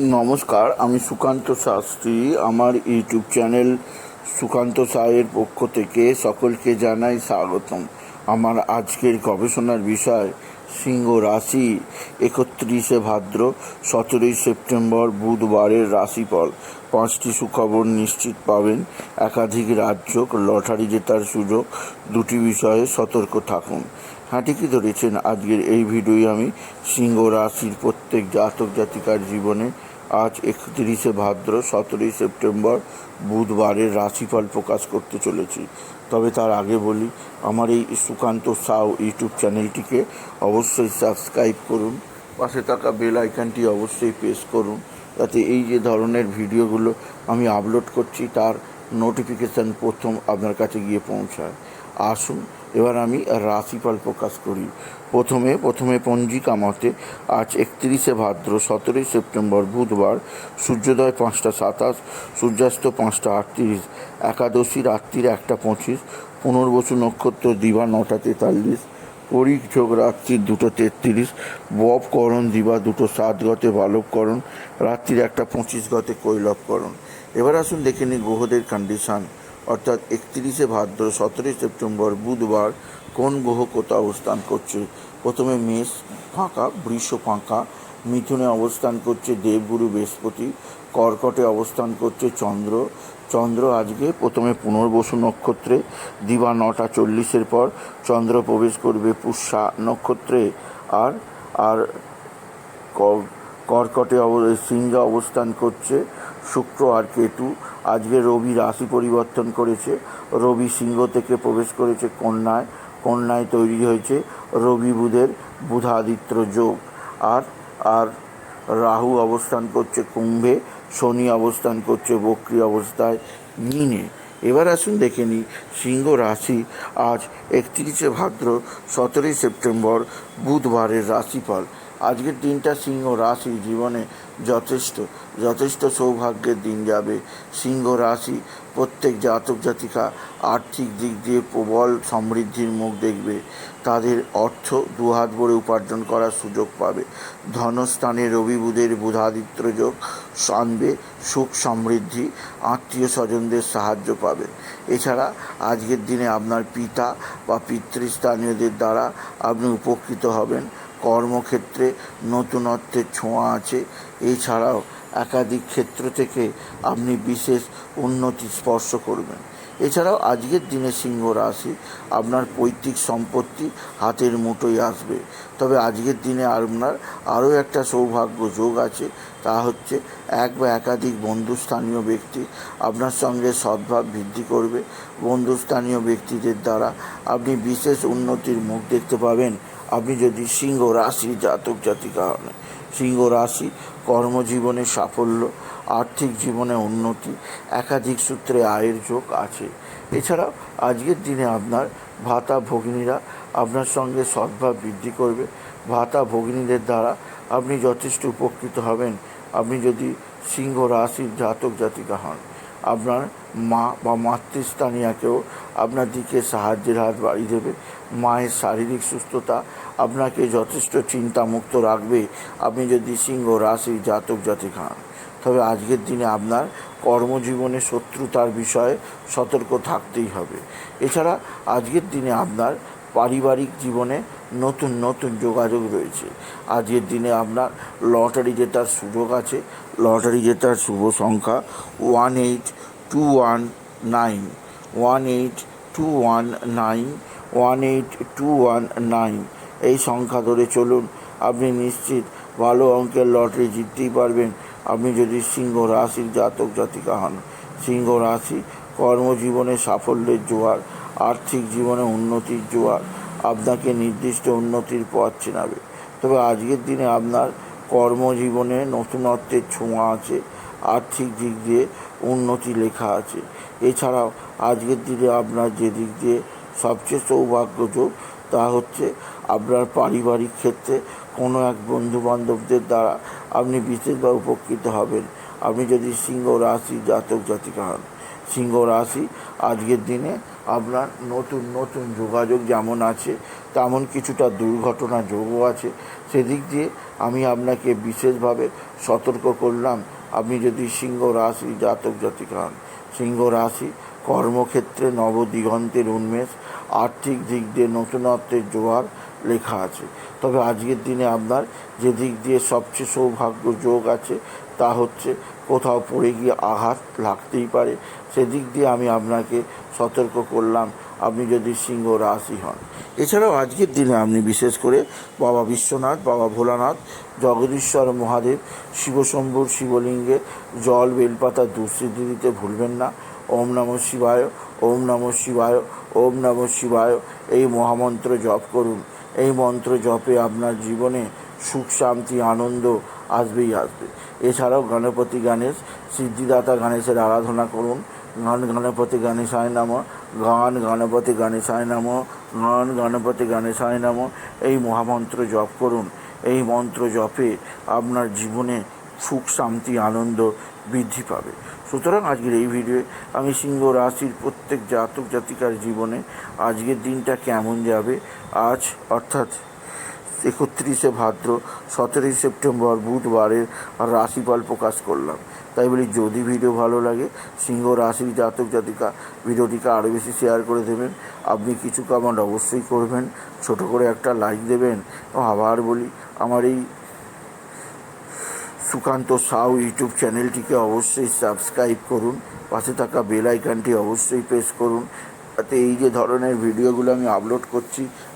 নমস্কার, আমি সুকান্ত শাস্ত্রী। আমার ইউটিউব চ্যানেল সুকান্ত সায়ের পক্ষ থেকে সকলকে জানাই স্বাগতম। আমার আজকের গবেষণার বিষয়, সিংহ রাশি, একত্রিশে ভাদ্র, সতেরোই সেপ্টেম্বর, বুধবারের রাশিফল। পাঁচটি সুখবর নিশ্চিত পাবেন। একাধিক রাজ্য লটারি জেতার সুযোগ, দুটি বিষয়ে সতর্ক থাকুন। হ্যাঁ ঠিকই ধরেছেন, আজকের এই ভিডিওয় আমি সিংহ রাশির প্রত্যেক জাতক জাতিকার জীবনে আজ একত্রিশে ভাদ্র, সতেরোই সেপ্টেম্বর বুধবারের রাশিফল প্রকাশ করতে চলেছি। তবে তার আগে বলি, আমার এই সুকান্ত সাউ ইউটিউব চ্যানেলটিকে অবশ্যই সাবস্ক্রাইব করুন, পাশে থাকা বেল আইকনটি অবশ্যই প্রেস করুন, যাতে এই যে ধরনের ভিডিওগুলো আমি আপলোড করছি, তার নোটিফিকেশান প্রথম আপনার কাছে গিয়ে পৌঁছায়। আসুন, এবার আমি রাশিফল প্রকাশ করি। প্রথমে প্রথমে পঞ্জিকা মতে, আজ একত্রিশে ভাদ্র, সতেরোই সেপ্টেম্বর, বুধবার, সূর্যোদয় পাঁচটা সাতাশ, সূর্যাস্ত পাঁচটা আটত্রিশ একাদশী রাত্রির একটা পঁচিশ, পুনর্বসু নক্ষত্র দিবা নটা তেতাল্লিশ, পরিক যোগ রাত্রির দুটো তেত্রিশ, বব করণ দিবা দুটো সাত গতে বালবকরণ রাত্রির একটা পঁচিশ গতে কৈলবকরণ এবার আসুন দেখে নিই গ্রহদের কন্ডিশান অর্থাৎ একত্রিশে ভাদ্র, সতেরোই সেপ্টেম্বর, বুধবার কোন গ্রহ কোথাও অবস্থান করছে? প্রথমে মেষ ফাঁকা, বৃষ ফাঁকা, মিথুনে অবস্থান করছে দেবগুরু বৃহস্পতি, কর্কটে অবস্থান করছে চন্দ্র। চন্দ্র আজকে প্রথমে পুনর্বসু নক্ষত্রে, দিবা নটা চল্লিশের পর চন্দ্র প্রবেশ করবে পুষ্যা নক্ষত্রে। আর আর কর্কটে সিংহে অবস্থান করছে, শুক্র আর কেতু। আজকে রবি রাশি পরিবর্তন করেছে। রবি সিংহ থেকে প্রবেশ করেছে কন্যায়। কন্যায় তৈরি হয়েছে রবি বুধের বুধাদিত্য যোগ। আর আর রাহু অবস্থান করছে কুম্ভে, শনি অবস্থান করছে বক্রি অবস্থায় মিনে। এবার আসুন দেখে নিই, সিংহ রাশি আজ একত্রিশে ভাদ্র সতেরোই সেপ্টেম্বর বুধবারের রাশিফল। আজকের দিনটা সিংহ রাশি জীবনে যথেষ্ট যথেষ্ট সৌভাগ্যের দিন যাবে। সিংহ রাশি প্রত্যেক জাতক জাতিকা আর্থিক দিক দিয়ে প্রবল সমৃদ্ধির মুখ দেখবে। তাদের অর্থ দুহাত ভরে উপার্জন করার সুযোগ পাবে। ধনস্থানে রবি বুধের বুধাদিত্য যোগ আনবে, সুখ সমৃদ্ধি, আত্মীয় স্বজনদের সাহায্য পাবে। এছাড়া আজকের দিনে আপনার পিতা বা পিতৃস্থানীয়দের দ্বারা আপনি উপকৃত হবেন। কর্মক্ষেত্রে নতুনত্বের ছোঁয়া আছে। এছাড়াও একাধিক ক্ষেত্র থেকে আপনি বিশেষ উন্নতি স্পর্শ করবেন। এছাড়াও আজকের দিনে সিংহ রাশি আপনার পৈতৃক সম্পত্তি হাতের মুঠোয় আসবে। তবে আজকের দিনে আপনার আরও একটা সৌভাগ্য যোগ আছে। তা হচ্ছে এক বা একাধিক বন্ধুস্থানীয় ব্যক্তি আপনার সঙ্গে সদ্ভাব বৃদ্ধি করবে। বন্ধুস্থানীয় ব্যক্তিদের দ্বারা আপনি বিশেষ উন্নতির মুখ দেখতে পাবেন। আপনি যদি সিংহ রাশি, জাতক, জাতিকা হন, সিংহ রাশি কর্মজীবনে সাফল্য, আর্থিক জীবনে উন্নতি, একাধিক সূত্রে আয়ের যোগ আছে। এছাড়াও আজকের দিনে আপনার ভাতা ভগিনীরা আপনার সঙ্গে সদ্ভাব বৃদ্ধি করবে। ভাতা ভগিনীদের দ্বারা আপনি যথেষ্ট উপকৃত হবেন। আপনি যদি সিংহ রাশির জাতক, জাতিকা হন। আপনার মা বা মাতৃস্থানীয়াকেও আপনার দিকে সাহায্যের হাত বাড়িয়ে দেবে। মায়ের শারীরিক সুস্থতা আপনাকে যথেষ্ট চিন্তামুক্ত রাখবে। আপনি যদি সিংহ, রাশি, জাতক জাতিকা হন তবে আজকের দিনে আপনার কর্মজীবনে শত্রুতার বিষয়ে সতর্ক থাকতেই হবে। এছাড়া আজকের দিনে আপনার পারিবারিক জীবনে নতুন নতুন যোগাযোগ রয়েছে। আজকের দিনে আপনার লটারি জেতার সুযোগ আছে। লটারি জেতার শুভ সংখ্যা one eight two one nine. One eight two one nine, one eight two one nine. এই সংখ্যা ধরে চলুন, আপনি নিশ্চিত ভালো অঙ্কের লটারি জিততেই পারবেন। আপনি যদি সিংহ রাশির জাতক জাতিকা হন, সিংহ রাশি কর্মজীবনে সাফল্যের জোয়ার আর্থিক জীবনে উন্নতির জোয়ার। আপনাকে নির্দিষ্ট উন্নতির পথ চেনাবে। তবে আজকের দিনে আপনার কর্মজীবনে নতুনত্বের ছোঁয়া আছে, আর্থিক দিক দিয়ে উন্নতি লেখা আছে। এছাড়াও আজকের দিনে আপনার যে দিক দিয়ে সবচেয়ে সৌভাগ্যযোগ, তা হচ্ছে আপনার পারিবারিক ক্ষেত্রে কোনো এক বন্ধু বান্ধবদের দ্বারা আপনি বিশেষভাবে উপকৃত হবেন। আপনি যদি সিংহ, রাশি, জাতক, জাতিকা হন সিংহ রাশি। আজকের দিনে আপনার নতুন নতুন যোগাযোগ যেমন আছে, তেমন কিছুটা দুর্ঘটনা যোগও আছে। সেদিক দিয়ে আমি আপনাকে বিশেষভাবে সতর্ক করলাম, আপনি যদি সিংহ রাশি জাতক জাতিকা হন, সিংহ রাশি কর্মক্ষেত্রে নবদিগন্তের উন্মেষ, আর্থিক দিক দিয়ে নতুনত্বের জোয়ার লেখা আছে। তবে আজকের দিনে আপনার যে দিক দিয়ে সবচেয়ে সৌভাগ্য যোগ আছে, তা হচ্ছে কোথাও পড়ে গিয়ে আঘাত লাগতেই পারে। সেদিক দিয়ে আমি আপনাকে সতর্ক করলাম, আপনি যদি সিংহ রাশি হন। এছাড়াও আজকের দিনে আপনি বিশেষ করে বাবা বিশ্বনাথ, বাবা ভোলানাথ, জগদীশ্বর মহাদেব, শিবশম্ভুর শিবলিঙ্গে জল, বেলপাতা দুঃসিদ্ধি দিতে ভুলবেন না। ওম নমঃ শিবায়, ওম নমঃ শিবায়, ওম নমঃ শিবায়। এই মহামন্ত্র জপ করুন। এই মন্ত্র জপে আপনার জীবনে সুখ, শান্তি, আনন্দ আসবেই আসবে। এছাড়াও গণপতি গণেশ, সিদ্ধিদাতা গণেশের আরাধনা করুন। গান গণপতি গণেশায় নাম। গান গণপতি গণেশায় নাম। গান গণপতি গণেশায় নাম। এই মহামন্ত্র জপ করুন। এই মন্ত্র জপে আপনার জীবনে সুখ, শান্তি, আনন্দ বৃদ্ধি পাবে। সুতরাং আজকের এই ভিডিওয়ে আমি সিংহ রাশির প্রত্যেক জাতক জাতিকার জীবনে আজকের দিনটা কেমন যাবে? আজ অর্থাৎ একত্রিশে ভাদ্র, সতেরোই সেপ্টেম্বর বুধবারের রাশিফল প্রকাশ করলাম। তাই বলি, যদি ভিডিও ভালো লাগে, সিংহ রাশির জাতক জাতিকা ভিডিওটিকে আরও বেশি শেয়ার করে দেবেন। আপনি কিছু কমেন্ট অবশ্যই করবেন, ছোট করে একটা লাইক দেবেন। আবার বলি, আমার এই সুকান্ত সাউ ইউটিউব চ্যানেলটিকে অবশ্যই সাবস্ক্রাইব করুন। পাশে থাকা বেল আইকনটি অবশ্যই প্রেস করুন। যাতে এই যে ধরনের ভিডিওগুলো আমি আপলোড করছি